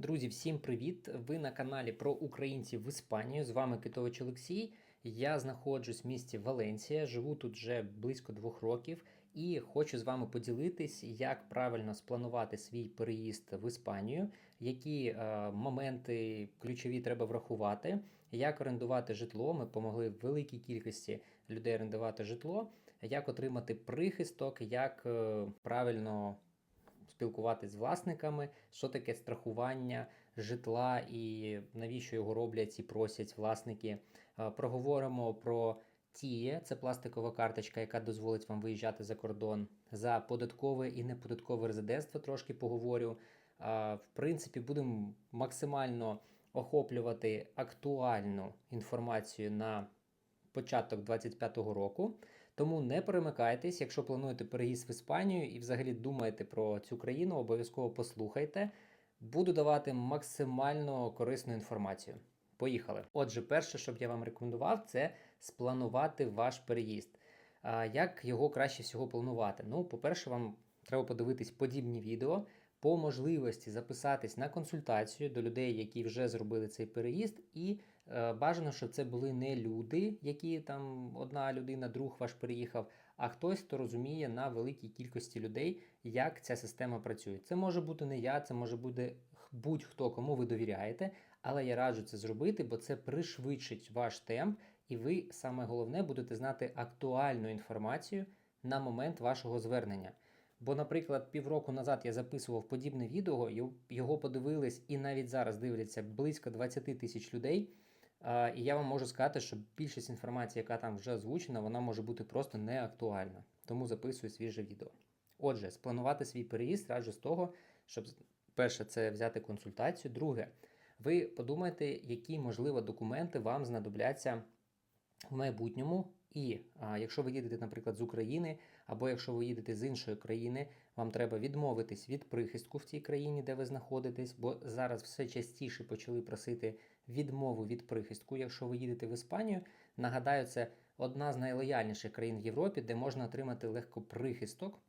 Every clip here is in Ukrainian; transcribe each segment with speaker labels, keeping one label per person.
Speaker 1: Друзі, всім привіт! Ви на каналі про українців в Іспанію. З вами Китович Олексій. Я знаходжусь в місті Валенсія, живу тут вже близько двох років і хочу з вами поділитись, як правильно спланувати свій переїзд в Іспанію, які е, моменти ключові треба врахувати, як орендувати житло. Ми допомогли великій кількості людей орендувати житло, як отримати прихисток, як е, правильно спілкуватись з власниками, що таке страхування житла і навіщо його роблять і просять власники. Е, Проговоримо про Тіє, це пластикова карточка, яка дозволить вам виїжджати за кордон. За податкове і неподаткове резидентство трошки поговорю. Е, В принципі, будемо максимально охоплювати актуальну інформацію на початок 25-го року. Тому не перемикайтесь, якщо плануєте переїзд в Іспанію і взагалі думаєте про цю країну, обов'язково послухайте. Буду давати максимально корисну інформацію. Поїхали. Отже, перше, що б я вам рекомендував, це спланувати ваш переїзд. А як його краще всього планувати? Ну, по-перше, вам треба подивитись подібні відео. По можливості записатись на консультацію до людей, які вже зробили цей переїзд, і бажано, щоб це були не люди, які там одна людина, друг ваш переїхав, а хтось, хто розуміє на великій кількості людей, як ця система працює. Це може бути не я, це може бути будь-хто, кому ви довіряєте, але я раджу це зробити, бо це пришвидшить ваш темп, і ви саме головне будете знати актуальну інформацію на момент вашого звернення. Бо, наприклад, півроку назад я записував подібне відео, його подивились і навіть зараз дивляться близько 20 тисяч людей. І я вам можу сказати, що більшість інформації, яка там вже озвучена, вона може бути просто не актуальна. Тому записую свіже відео. Отже, спланувати свій переїзд раджу з того, щоб перше це взяти консультацію. Друге, ви подумайте, які можливо документи вам знадобляться в майбутньому. І а, якщо ви їдете, наприклад, з України, або якщо ви їдете з іншої країни, вам треба відмовитись від прихистку в тій країні, де ви знаходитесь, бо зараз все частіше почали просити відмову від прихистку, якщо ви їдете в Іспанію. Нагадаю, це одна з найлояльніших країн в Європі, де можна отримати легко прихисток.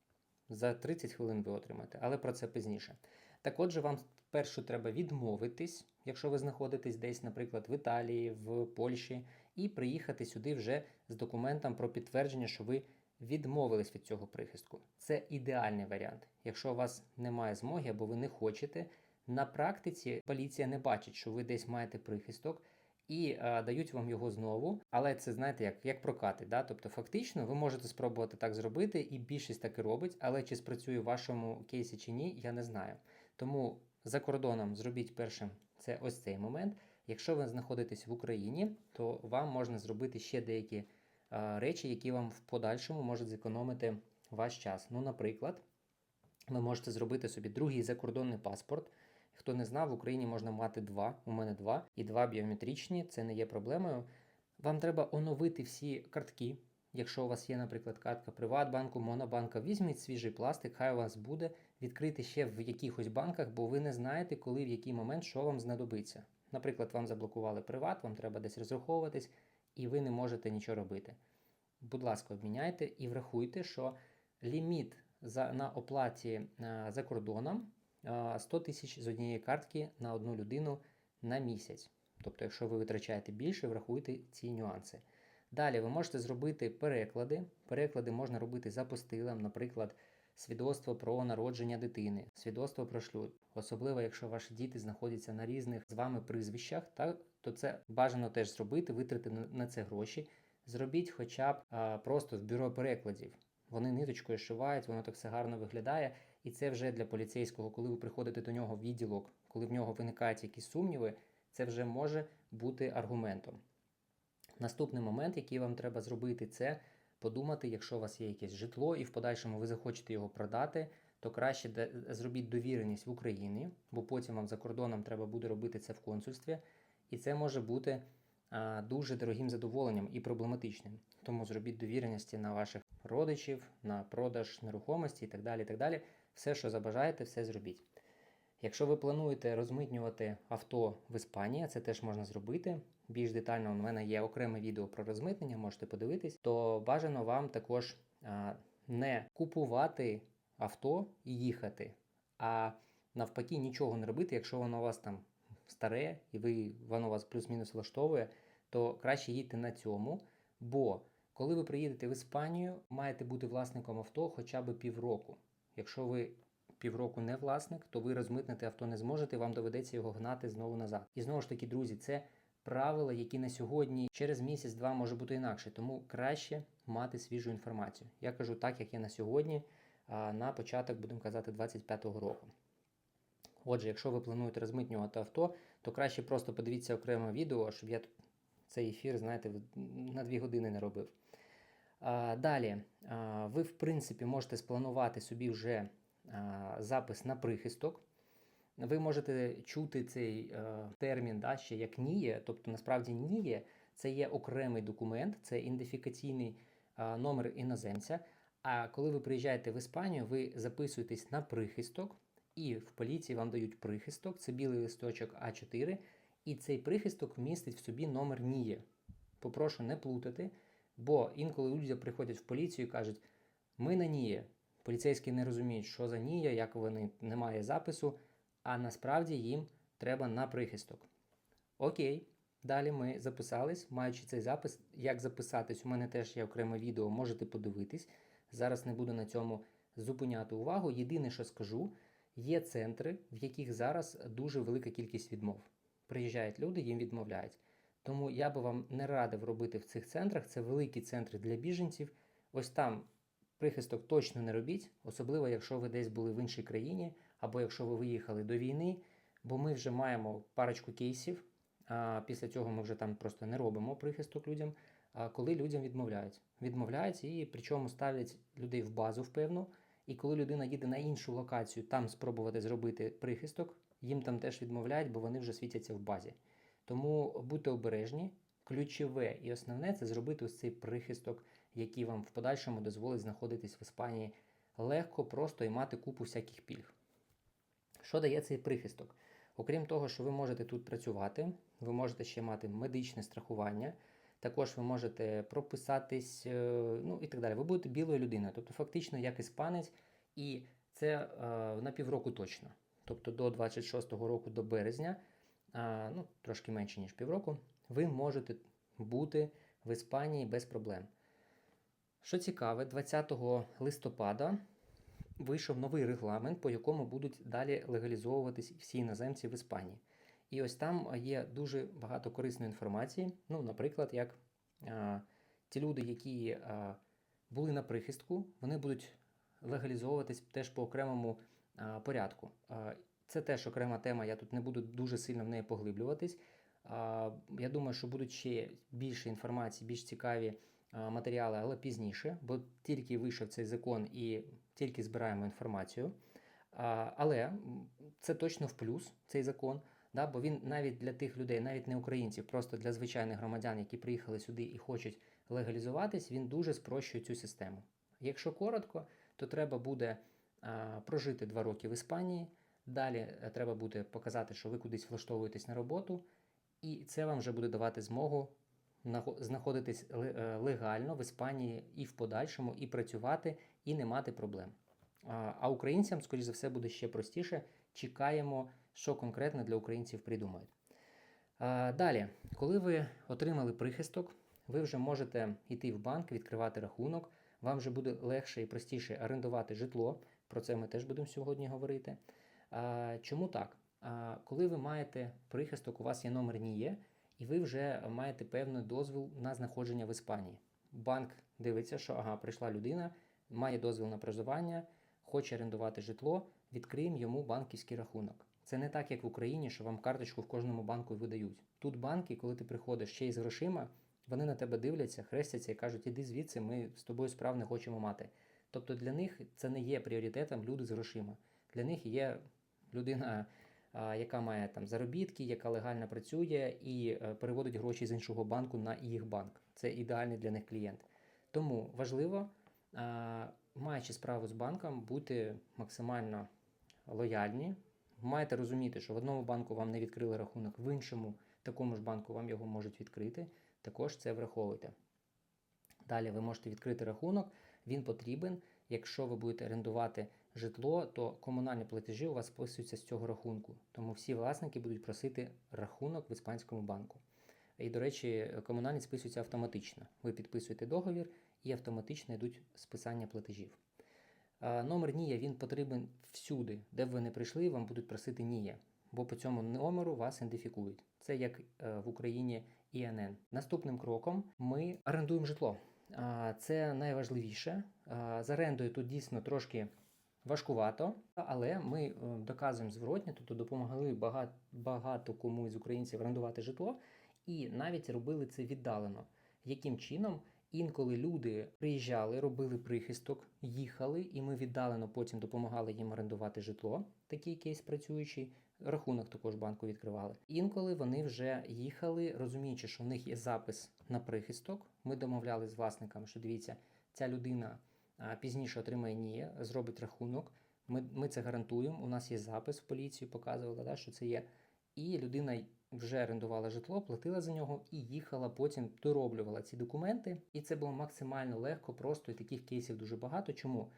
Speaker 1: За 30 хвилин ви отримаєте, але про це пізніше. Так отже, вам спершу треба відмовитись, якщо ви знаходитесь десь, наприклад, в Італії, в Польщі, і приїхати сюди вже з документом про підтвердження, що ви відмовились від цього прихистку. Це ідеальний варіант. Якщо у вас немає змоги або ви не хочете, на практиці поліція не бачить, що ви десь маєте прихисток. І а, дають вам його знову, але це знаєте як, як прокати. Да? Тобто, фактично, ви можете спробувати так зробити, і більшість так і робить, але чи спрацює в вашому кейсі чи ні, я не знаю. Тому за кордоном зробіть першим це ось цей момент. Якщо ви знаходитесь в Україні, то вам можна зробити ще деякі а, речі, які вам в подальшому можуть зекономити ваш час. Ну, наприклад, ви можете зробити собі другий закордонний паспорт. Хто не знав, в Україні можна мати два. У мене два, і два біометричні, це не є проблемою. Вам треба оновити всі картки. Якщо у вас є, наприклад, картка Приватбанку, Монобанка, візьміть свіжий пластик, хай у вас буде відкрити ще в якихось банках, бо ви не знаєте, коли в який момент що вам знадобиться. Наприклад, вам заблокували приват, вам треба десь розраховуватись, і ви не можете нічого робити. Будь ласка, обміняйте і врахуйте, що ліміт за, на оплаті а, за кордоном 100 тисяч з однієї картки на одну людину на місяць. Тобто, якщо ви витрачаєте більше, врахуйте ці нюанси. Далі ви можете зробити переклади. Переклади можна робити за постилем, наприклад, свідоцтво про народження дитини, свідоцтво про шлюб. Особливо, якщо ваші діти знаходяться на різних з вами прізвищах, та, то це бажано теж зробити, витрати на, на це гроші. Зробіть хоча б а, просто в бюро перекладів. Вони ниточкою шивають, воно так все гарно виглядає. І це вже для поліцейського, коли ви приходите до нього в відділок, коли в нього виникають якісь сумніви, це вже може бути аргументом. Наступний момент, який вам треба зробити, це подумати, якщо у вас є якесь житло і в подальшому ви захочете його продати, то краще зробіть довіреність в Україні, бо потім вам за кордоном треба буде робити це в консульстві, і це може бути а, дуже дорогим задоволенням і проблематичним. Тому зробіть довіреності на ваших родичів, на продаж нерухомості і так далі. І так далі. Все, що забажаєте, все зробіть. Якщо ви плануєте розмитнювати авто в Іспанії, це теж можна зробити. Більш детально у мене є окреме відео про розмитнення, можете подивитись, то бажано вам також не купувати авто і їхати, а навпаки нічого не робити, якщо воно у вас там старе і ви, воно вас плюс-мінус влаштовує, то краще їдьте на цьому. Бо коли ви приїдете в Іспанію, маєте бути власником авто хоча б півроку. Якщо ви півроку не власник, то ви розмитнити авто не зможете, вам доведеться його гнати знову назад. І знову ж таки, друзі, це правила, які на сьогодні через місяць-два може бути інакше, тому краще мати свіжу інформацію. Я кажу так, як є на сьогодні, на початок, будемо казати, 25-го року. Отже, якщо ви плануєте розмитнювати авто, то краще просто подивіться окреме відео, щоб я цей ефір, знаєте, на 2 години не робив. Далі, ви, в принципі, можете спланувати собі вже запис на прихисток. Ви можете чути цей е, термін да, ще як НІЄ, тобто насправді НІЄ це є окремий документ, це ідентифікаційний номер іноземця. А коли ви приїжджаєте в Іспанію, ви записуєтесь на прихисток, і в поліції вам дають прихисток, це білий листочок А4, і цей прихисток містить в собі номер НІЄ. Попрошу не плутати, бо інколи люди приходять в поліцію і кажуть: ми на НІЄ. Поліцейські не розуміють, що за НІЄ, як вони немає запису, а насправді їм треба на прихисток. Окей, далі ми записались, маючи цей запис. Як записатись, у мене теж є окреме відео, можете подивитись. Зараз не буду на цьому зупиняти увагу. Єдине, що скажу, є центри, в яких зараз дуже велика кількість відмов. Приїжджають люди, їм відмовляють. Тому я би вам не радив робити в цих центрах. Це великі центри для біженців. Ось там прихисток точно не робіть, особливо якщо ви десь були в іншій країні, або якщо ви виїхали до війни, бо ми вже маємо парочку кейсів. А після цього ми вже там просто не робимо прихисток людям. А коли людям відмовляють, відмовляють і причому ставлять людей в базу в. І коли людина їде на іншу локацію, там спробувати зробити прихисток, їм там теж відмовляють, бо вони вже світяться в базі. Тому будьте обережні. Ключове і основне це зробити ось цей прихисток, який вам в подальшому дозволить знаходитись в Іспанії легко, просто і мати купу всяких пільг. Що дає цей прихисток? Окрім того, що ви можете тут працювати, ви можете ще мати медичне страхування, також ви можете прописатись, е, ну і так далі. Ви будете білою людиною, тобто фактично як іспанець, і це е, на півроку точно. Тобто до 26-го року, до березня, ну трошки менше ніж півроку, ви можете бути в Іспанії без проблем. Що цікаве, 20 листопада вийшов новий регламент, по якому будуть далі легалізовуватись всі іноземці в Іспанії. І ось там є дуже багато корисної інформації. Ну, наприклад, як а, ті люди, які а, були на прихистку, вони будуть легалізовуватись теж по окремому а, порядку. А, це теж окрема тема, я тут не буду дуже сильно в неї поглиблюватись. Я думаю, що будуть ще більше інформації, більш цікаві матеріали, але пізніше, бо тільки вийшов цей закон і тільки збираємо інформацію. Але це точно в плюс цей закон, да, бо він навіть для тих людей, навіть не українців, просто для звичайних громадян, які приїхали сюди і хочуть легалізуватись, він дуже спрощує цю систему. Якщо коротко, то треба буде прожити два роки в Іспанії. Далі е, треба буде показати, що ви кудись влаштовуєтесь на роботу, і це вам вже буде давати змогу знаходитись е, легально в Іспанії і в подальшому, і працювати, і не мати проблем. А українцям, скоріш за все, буде ще простіше. Чекаємо, що конкретно для українців придумають. Далі, коли ви отримали прихисток, ви вже можете йти в банк, відкривати рахунок. Вам вже буде легше і простіше орендувати житло. Про це ми теж будемо сьогодні говорити. А, Чому так? А, Коли ви маєте прихисток, у вас є номер НІЄ, і ви вже маєте певний дозвіл на знаходження в Іспанії. Банк дивиться, що ага, прийшла людина, має дозвіл на проживання, хоче орендувати житло, відкриємо йому банківський рахунок. Це не так, як в Україні, що вам карточку в кожному банку видають. Тут банки, коли ти приходиш ще й з грошима, вони на тебе дивляться, хрестяться і кажуть, іди звідси, ми з тобою справ не хочемо мати. Тобто для них це не є пріоритетом люди з грошима. Для них є людина, яка має там заробітки, яка легально працює і е, переводить гроші з іншого банку на їх банк. Це ідеальний для них клієнт. Тому важливо, маючи справу з банком, бути максимально лояльні. Маєте розуміти, що в одному банку вам не відкрили рахунок, в іншому такому ж банку вам його можуть відкрити. Також це враховуйте. Далі ви можете відкрити рахунок. Він потрібен, якщо ви будете орендувати житло, то комунальні платежі у вас списуються з цього рахунку. Тому всі власники будуть просити рахунок в іспанському банку. І, до речі, комунальні списуються автоматично. Ви підписуєте договір і автоматично йдуть списання платежів. Номер НІЯ він потрібен всюди, де б ви не прийшли, вам будуть просити НІЯ, бо по цьому номеру вас ідентифікують. Це як е, в Україні ІНН. Наступним кроком ми орендуємо житло. Це найважливіше. З орендою тут дійсно трошки важкувато, але ми е, доказуємо зворотні, тобто допомогли багато, багато кому з українців орендувати житло, і навіть робили це віддалено. Яким чином? Інколи люди приїжджали, робили прихисток, їхали, і ми віддалено потім допомагали їм орендувати житло, такий кейс працюючий. Рахунок також банку відкривали. Інколи вони вже їхали, розуміючи, що в них є запис на прихисток. Ми домовляли з власниками, що дивіться, ця людина пізніше отримає ні, зробить рахунок. Ми, ми це гарантуємо. У нас є запис в поліцію, показували, да, що це є. І людина вже орендувала житло, платила за нього і їхала, потім дороблювала ці документи. І це було максимально легко, просто і таких кейсів дуже багато. Чому?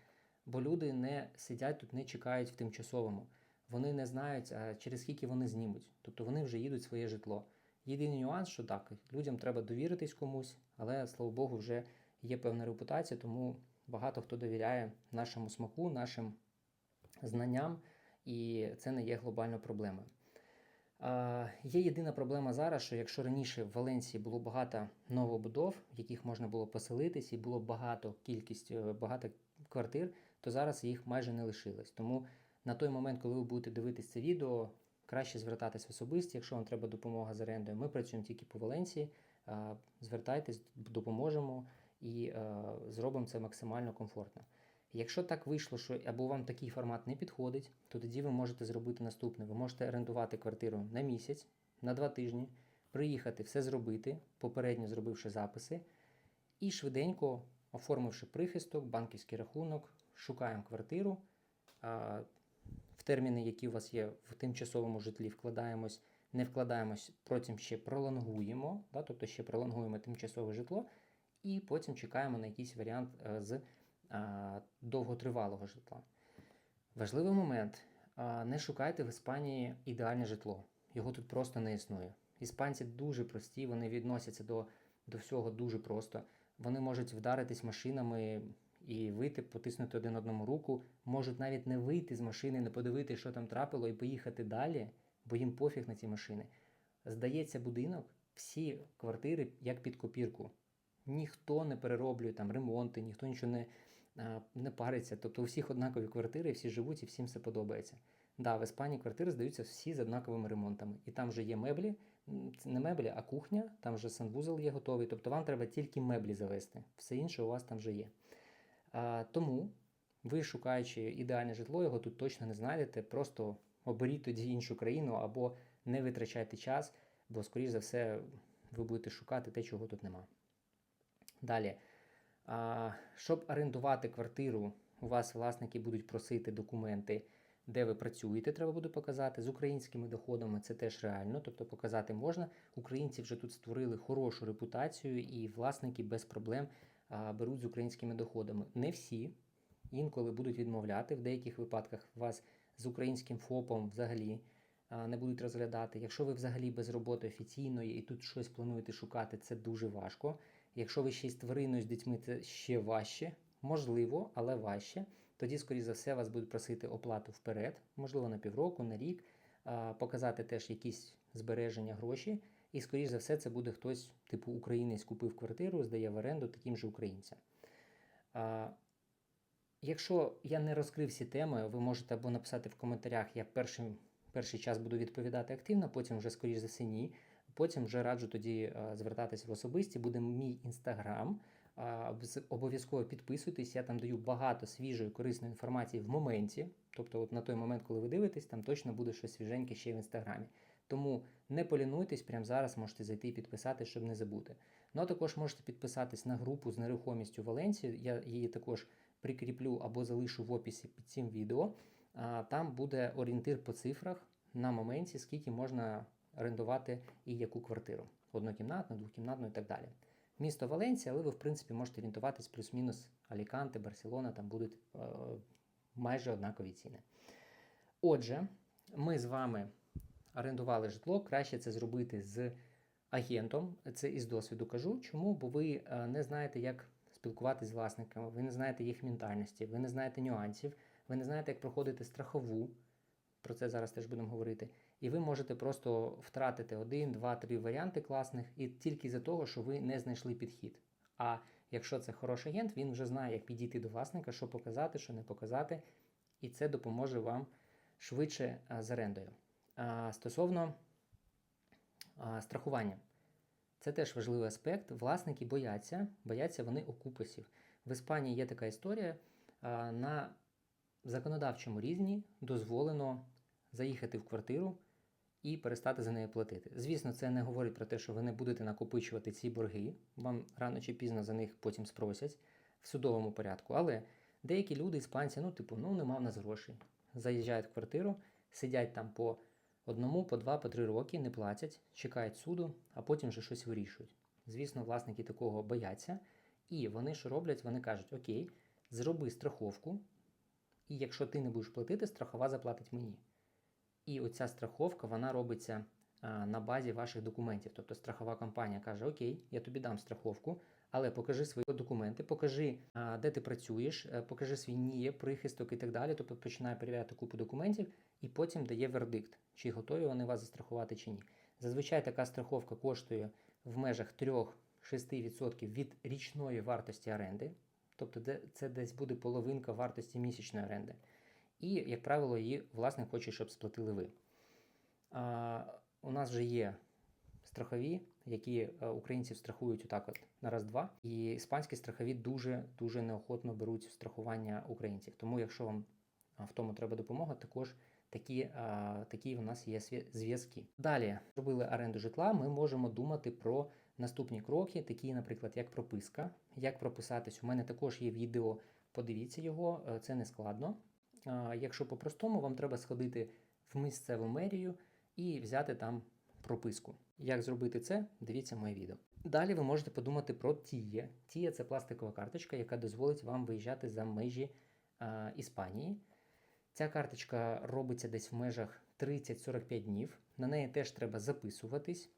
Speaker 1: Бо люди не сидять тут, не чекають в тимчасовому. Вони не знають, через скільки вони знімуть. Тобто вони вже їдуть в своє житло. Єдиний нюанс, що так, людям треба довіритись комусь, але слава Богу, вже є певна репутація, тому багато хто довіряє нашому смаку, нашим знанням, і це не є глобальною проблемою. Є єдина проблема зараз, що якщо раніше в Валенції було багато новобудов, в яких можна було поселитись, і було багато кількість, е, багато квартир, то зараз їх майже не лишилось. Тому на той момент, коли ви будете дивитись це відео, краще звертатись в особисті, якщо вам треба допомога з орендою. Ми працюємо тільки по Валенції. Звертайтесь, допоможемо і е, зробимо це максимально комфортно. Якщо так вийшло, що або вам такий формат не підходить, то тоді ви можете зробити наступне: ви можете орендувати квартиру на місяць, на два тижні, приїхати, все зробити, попередньо зробивши записи, і швиденько, оформивши прихисток, банківський рахунок, шукаємо квартиру. а, В терміни, які у вас є в тимчасовому житлі, вкладаємось, не вкладаємось, потім ще пролонгуємо, да, тобто ще пролонгуємо тимчасове житло, і потім чекаємо на якийсь варіант е, з довготривалого житла. Важливий момент: не шукайте в Іспанії ідеальне житло. Його тут просто не існує. Іспанці дуже прості, вони відносяться до, до всього дуже просто. Вони можуть вдаритись машинами і вийти, потиснути один одному руку, можуть навіть не вийти з машини, не подивитися, що там трапило, і поїхати далі, бо їм пофіг на ці машини. Здається, будинок, всі квартири як під копірку. Ніхто не перероблює там ремонти, ніхто нічого не, не париться. Тобто у всіх однакові квартири, всі живуть і всім все подобається. Да, в Іспанії квартири здаються всі з однаковими ремонтами. І там вже є меблі, не меблі, а кухня, там вже санвузол є готовий. Тобто вам треба тільки меблі завести. Все інше у вас там вже є. А, тому ви, шукаючи ідеальне житло, його тут точно не знайдете. Просто оберіть тоді іншу країну або не витрачайте час, бо, скоріш за все, ви будете шукати те, чого тут нема. Далі. А, щоб орендувати квартиру, у вас власники будуть просити документи, де ви працюєте, треба буде показати. З українськими доходами це теж реально, тобто показати можна. Українці вже тут створили хорошу репутацію, і власники без проблем а, беруть з українськими доходами. Не всі інколи будуть відмовляти. В деяких випадках вас з українським ФОПом взагалі не будуть розглядати. Якщо ви взагалі без роботи офіційної і тут щось плануєте шукати, це дуже важко. Якщо ви ще й з твариною з дітьми, це ще важче, можливо, але важче. Тоді, скоріш за все, вас будуть просити оплату вперед, можливо, на півроку, на рік, показати теж якісь збереження гроші. І, скоріш за все, це буде хтось, типу українець купив квартиру, здає в оренду таким же українцям. Якщо я не розкрив всі теми, ви можете або написати в коментарях, я перший, перший час буду відповідати активно, потім вже, скоріш за все, ні. Потім вже раджу тоді а, звертатися в особисті. Буде мій інстаграм. Обов'язково підписуйтесь, я там даю багато свіжої корисної інформації в моменті. Тобто, от на той момент, коли ви дивитесь, там точно буде щось свіженьке ще в інстаграмі. Тому не полінуйтесь, прямо зараз можете зайти і підписати, щоб не забути. Ну а також можете підписатись на групу з нерухомістю Валенції. Я її також прикріплю або залишу в описі під цим відео. Там буде орієнтир по цифрах на моменті, скільки можна орендувати і яку квартиру. Однокімнатну, двокімнатну і так далі. Місто Валенція, але ви, в принципі, можете орієнтуватись плюс-мінус Аліканте, Барселона, там будуть е, майже однакові ціни. Отже, ми з вами орендували житло. Краще це зробити з агентом. Це із досвіду кажу. Чому? Бо ви е, не знаєте, як спілкуватися з власниками, ви не знаєте їх ментальності, ви не знаєте нюансів, ви не знаєте, як проходити страхову. Про це зараз теж будемо говорити. І ви можете просто втратити один, два, три варіанти класних, і тільки за того, що ви не знайшли підхід. А якщо це хороший агент, він вже знає, як підійти до власника, що показати, що не показати, і це допоможе вам швидше а, з орендою. Стосовно страхування, це теж важливий аспект. Власники бояться, бояться вони окупасів. В Іспанії є така історія. а, На законодавчому рівні дозволено заїхати в квартиру і перестати за неї платити. Звісно, це не говорить про те, що ви не будете накопичувати ці борги, вам рано чи пізно за них потім спросять в судовому порядку. Але деякі люди, іспанці, ну, типу, ну нема в нас грошей. Заїжджають в квартиру, сидять там по одному, по два, по три роки, не платять, чекають суду, а потім вже щось вирішують. Звісно, власники такого бояться, і вони що роблять? Вони кажуть: Окей, зроби страховку, і якщо ти не будеш платити, страхова заплатить мені. І оця страховка вона робиться на базі ваших документів. Тобто страхова компанія каже: Окей, я тобі дам страховку, але покажи свої документи, покажи, де ти працюєш, е, покажи свій НІЄ, прихисток і так далі. Тобто починає перевіряти купу документів і потім дає вердикт, чи готові вони вас застрахувати чи ні. Зазвичай така страховка коштує в межах 3-6% від річної вартості оренди. Тобто, це десь буде половинка вартості місячної оренди. І, як правило, її власник хоче, щоб сплатили ви. А, у нас вже є страхові, які е, українців страхують отак от на раз-два. І іспанські страхові дуже дуже неохотно беруть страхування українців. Тому, якщо вам в тому треба допомога, також такі, а, такі в нас є зв'язки. Далі робили оренду житла. Ми можемо думати про наступні кроки, такі, наприклад, як прописка, як прописатись. У мене також є відео. Подивіться його, е, це не складно. А, Якщо по-простому, вам треба сходити в місцеву мерію і взяти там прописку. Як зробити це? Дивіться моє відео. Далі ви можете подумати про Тіє. Тіє це пластикова карточка, яка дозволить вам виїжджати за межі а, Іспанії. Ця карточка робиться десь в межах 30-45 днів. На неї теж треба записуватись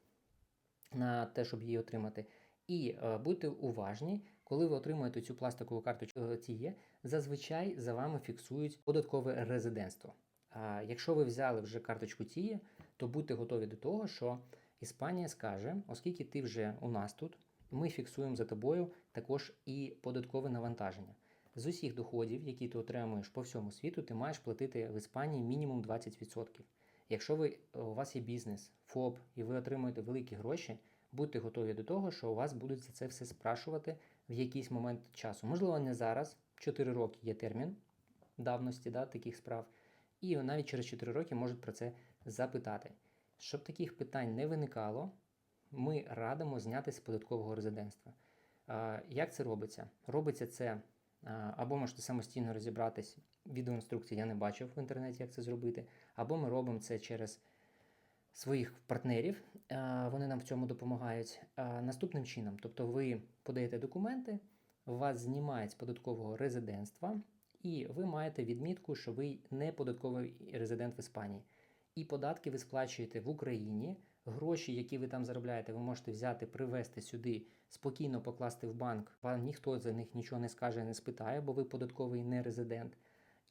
Speaker 1: на те, щоб її отримати. І е, будьте уважні, коли ви отримуєте цю пластикову карточку е, Тіє, зазвичай за вами фіксують податкове резидентство. А якщо ви взяли вже карточку Тіє, то будьте готові до того, що Іспанія скаже, оскільки ти вже у нас тут, ми фіксуємо за тобою також і податкове навантаження. З усіх доходів, які ти отримуєш по всьому світу, ти маєш платити в Іспанії мінімум 20%. Якщо ви, у вас є бізнес, ФОП, і ви отримуєте великі гроші, будьте готові до того, що у вас будуть за це все спрашувати в якийсь момент часу. Можливо, не зараз, 4 роки є термін давності да, таких справ, і навіть через 4 роки можуть про це запитати. Щоб таких питань не виникало, ми радимо зняти з податкового резидентства. Як це робиться? Робиться це або можете самостійно розібратись. Відеоінструкції я не бачив в інтернеті, як це зробити, або ми робимо це через своїх партнерів, вони нам в цьому допомагають. Наступним чином, тобто ви подаєте документи, вас знімають з податкового резидентства, і ви маєте відмітку, що ви не податковий резидент в Іспанії. І податки ви сплачуєте в Україні. Гроші, які ви там заробляєте, ви можете взяти, привезти сюди, спокійно покласти в банк. Вам ніхто за них нічого не скаже, не спитає, бо ви податковий не резидент.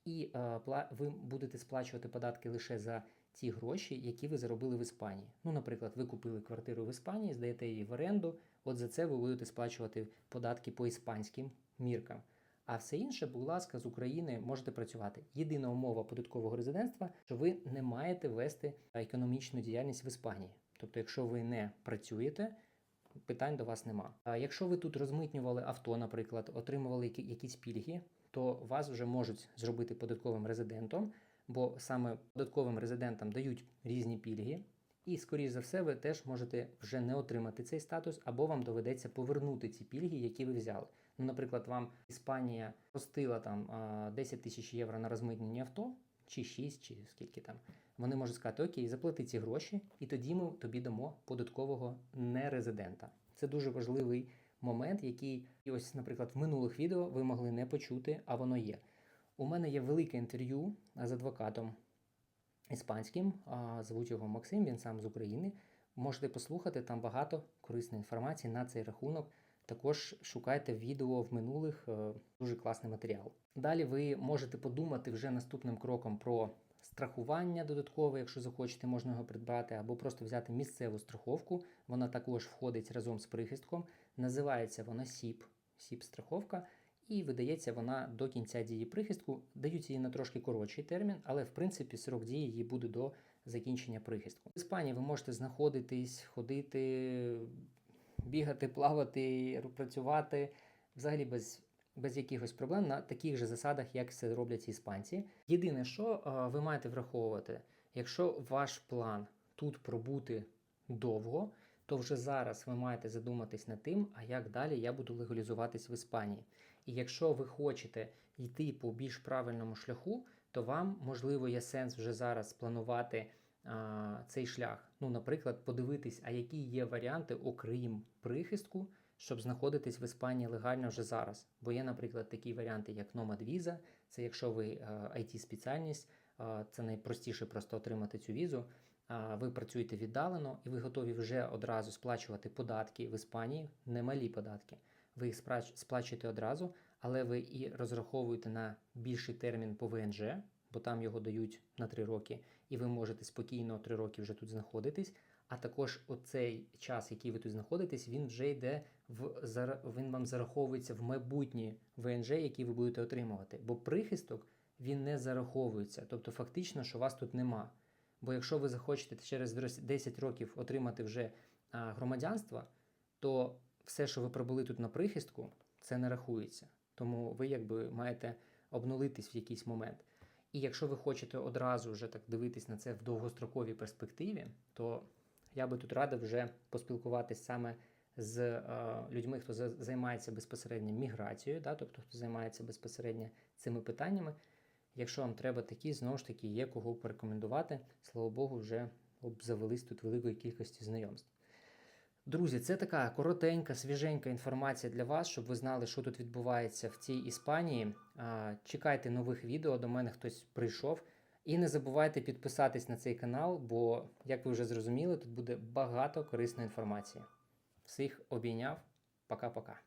Speaker 1: І е, ви будете сплачувати податки лише за ті гроші, які ви заробили в Іспанії. Ну, наприклад, ви купили квартиру в Іспанії, здаєте її в оренду. От за це ви будете сплачувати податки по іспанським міркам. А все інше, будь ласка, з України можете працювати. Єдина умова податкового резидентства, що ви не маєте вести економічну діяльність в Іспанії. Тобто, якщо ви не працюєте, питань до вас нема. А якщо ви тут розмитнювали авто, наприклад, отримували якісь пільги, то вас вже можуть зробити податковим резидентом, бо саме податковим резидентам дають різні пільги. І, скоріш за все, ви теж можете вже не отримати цей статус, або вам доведеться повернути ці пільги, які ви взяли. Ну, наприклад, вам Іспанія простила там 10 тисяч євро на розмитнення авто, чи 6, чи скільки там. Вони можуть сказати, окей, заплати ці гроші, і тоді ми тобі дамо податкового нерезидента. Це дуже важливий момент, який ось, наприклад, в минулих відео ви могли не почути, а воно є. У мене є велике інтерв'ю з адвокатом іспанським. Звуть його Максим, він сам з України. Можете послухати там багато корисної інформації на цей рахунок. Також шукайте відео в минулих, е, дуже класний матеріал. Далі ви можете подумати вже наступним кроком про страхування додаткове, якщо захочете, можна його придбати, або просто взяти місцеву страховку. Вона також входить разом з прихистком. Називається вона СІП, СІП-страховка, і видається вона до кінця дії прихистку. Дають її на трошки коротший термін, але в принципі срок дії її буде до закінчення прихистку. В Іспанії ви можете знаходитись, ходити, бігати, плавати, працювати взагалі без, без якихось проблем на таких же засадах, як це роблять іспанці. Єдине, що е, ви маєте враховувати, якщо ваш план тут пробути довго, то вже зараз ви маєте задуматись над тим, а як далі я буду легалізуватись в Іспанії. І якщо ви хочете йти по більш правильному шляху, то вам можливо є сенс вже зараз планувати а, цей шлях. Ну, наприклад, подивитись, а які є варіанти, окрім прихистку, щоб знаходитись в Іспанії легально вже зараз. Бо є, наприклад, такі варіанти, як Nomad Visa, це якщо ви it спеціальність, це найпростіше просто отримати цю візу. Ви працюєте віддалено і ви готові вже одразу сплачувати податки в Іспанії, немалі податки. Ви їх сплачуєте одразу, але ви і розраховуєте на більший термін по ВНЖ, бо там його дають на 3 роки, і ви можете спокійно 3 роки вже тут знаходитись. А також оцей час, який ви тут знаходитесь, він вже йде в він вам зараховується в майбутні ВНЖ, які ви будете отримувати. Бо прихисток він не зараховується. Тобто, фактично, що вас тут нема. Бо якщо ви захочете через 10 років отримати вже громадянство, то все, що ви пробули тут на прихистку, це не рахується. Тому ви якби маєте обнулитись в якийсь момент. І якщо ви хочете одразу вже так дивитись на це в довгостроковій перспективі, то я би тут радив вже поспілкуватись саме з е, людьми, хто за- займається безпосередньо міграцією, да, тобто хто займається безпосередньо цими питаннями. Якщо вам треба такі, знову ж таки, є кого порекомендувати. Слава Богу, вже обзавелись тут великої кількості знайомств. Друзі, це така коротенька, свіженька інформація для вас, щоб ви знали, що тут відбувається в цій Іспанії. Чекайте нових відео, до мене хтось прийшов. І не забувайте підписатись на цей канал, бо, як ви вже зрозуміли, тут буде багато корисної інформації. Всіх обійняв. Пока-пока.